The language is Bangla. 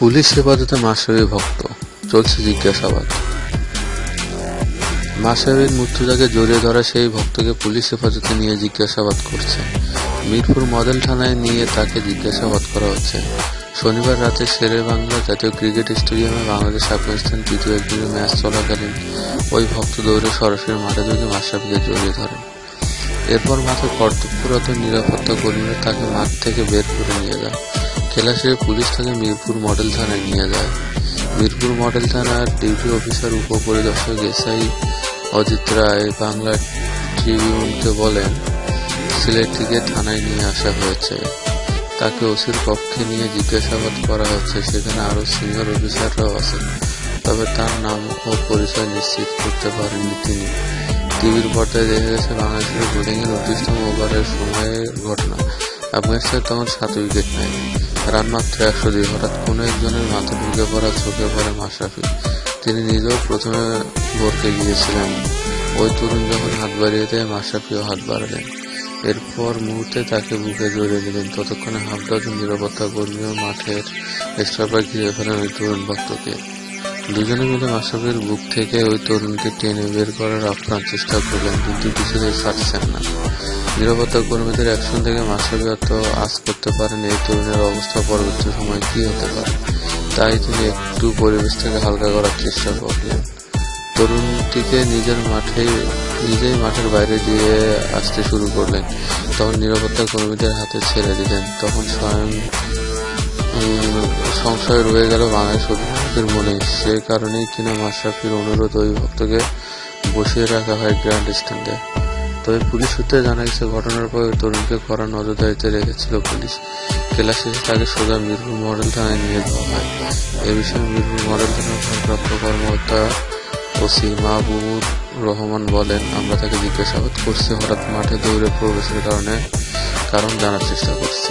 পুলিশ হেফাজতে মাসাবি ভক্ত, চলছে জিজ্ঞাসাবাদ। মাসাবির মৃত্যুটাকে জড়িয়ে ধরা সেই ভক্তকে পুলিশ হেফাজতে নিয়ে জিজ্ঞাসাবাদ করছে। মিরপুর মডেল থানায় নিয়ে তাকে জিজ্ঞাসাবাদ করা হচ্ছে। শনিবার রাতে শেরে বাংলা জাতীয় ক্রিকেট স্টেডিয়ামে বাংলাদেশ আফগানিস্তান তৃতীয় একদিনের ম্যাচ চলাকালীন ওই ভক্ত দৌড়ে সরাসরি মাঠে ঢুকে মাসাবিকে জড়িয়ে ধরেন এরপর মাঠে কর্তব্যরত নিরাপত্তা কর্মীরা তাকে মাঠ থেকে বের করে নিয়ে যায়। খেলা শেষে পুলিশ তাকে মিরপুর মডেল থানায় নিয়ে যায়। মিরপুর মডেল থানার ডিউটি অফিসার, উপপরিদর্শক এসআই অজিত রায় বাংলা ট্রিবিউনকে বলেন, সিলেটটিকে থানায় নিয়ে আসা হয়েছে। তাকে ওসির পক্ষে নিয়ে জিজ্ঞাসাবাদ করা হচ্ছে। সেখানে আরও সিনিয়র অফিসাররাও আছেন, তবে তার নাম ও পরিচয় নিশ্চিত করতে পারেননি তিনি। টিভির পর্দায় দেখা গেছে, বাংলাদেশের বোলিংয়ের উনত্রিশতম ওভারের সময়ের ঘটনা। আফগানিস্তান তখন সাত উইকেট নেয় রান মাত্র একশো দুই। হঠাৎ কোনো একজনের মাথা ঢুকে পড়া, চোখে পড়ে মাশরাফি। তিনি নিজেও প্রথমে ভরকে গিয়েছিলেন। ওই তরুণ যখন হাত বাড়িয়ে দেয়, মাশরাফিও হাত বাড়ালেন। এরপর মুহূর্তে তাকে বুকে জড়িয়ে দিলেন। ততক্ষণে হাফ ডজন নিরাপত্তা কর্মীও মাঠের স্টপার ঘিরে ফেলেন ওই তরুণ ভক্তকে। দুজনে মিলে মাশরাফির বুক থেকে ওই তরুণকে টেনে বের করার আপ্রাণ চেষ্টা করলেন, কিন্তু কিছুতেই ছাড়ছেন না। নিরাপত্তা কর্মীদের অ্যাকশন থেকে মাশরাফি এত আজ করতে পারেন এই তরুণের অবস্থা পরবর্তী সময় কি হতে পারে, তাই তিনি একটু পরিবেশ থেকে হালকা করার চেষ্টা করলেন। তরুণটিকে নিজের মাঠেই, নিজেই মাঠের বাইরে দিয়ে আসতে শুরু করলেন। তখন নিরাপত্তা কর্মীদের হাতে ছেড়ে দিলেন। তখন স্বয়ং সংশয় রয়ে গেল বাংলাদেশ অধিনায়কের মনে। সে কারণেই কিনা মাশরাফির অনুরোধ ওই ভক্তকে বসিয়ে রাখা হয় গ্র্যান্ড স্ট্যান্ডে তবে পুলিশ সূত্রে জানা গেছে, ঘটনার পর তরুণকে কড়া নজরদারিতে রেখেছিল পুলিশ। খেলা শেষে তাকে সোজা মিরপুর মডেল থানায় নিয়ে যাওয়া হয়। এ বিষয়ে মিরপুর মডেল থানার ভারপ্রাপ্ত কর্মকর্তা ওসি মাহবুবুর রহমান বলেন, আমরা তাকে জিজ্ঞাসাবাদ করছি, হঠাৎ মাঠে দৌড়ে প্রবেশের কারণে কারণ জানার চেষ্টা করছি।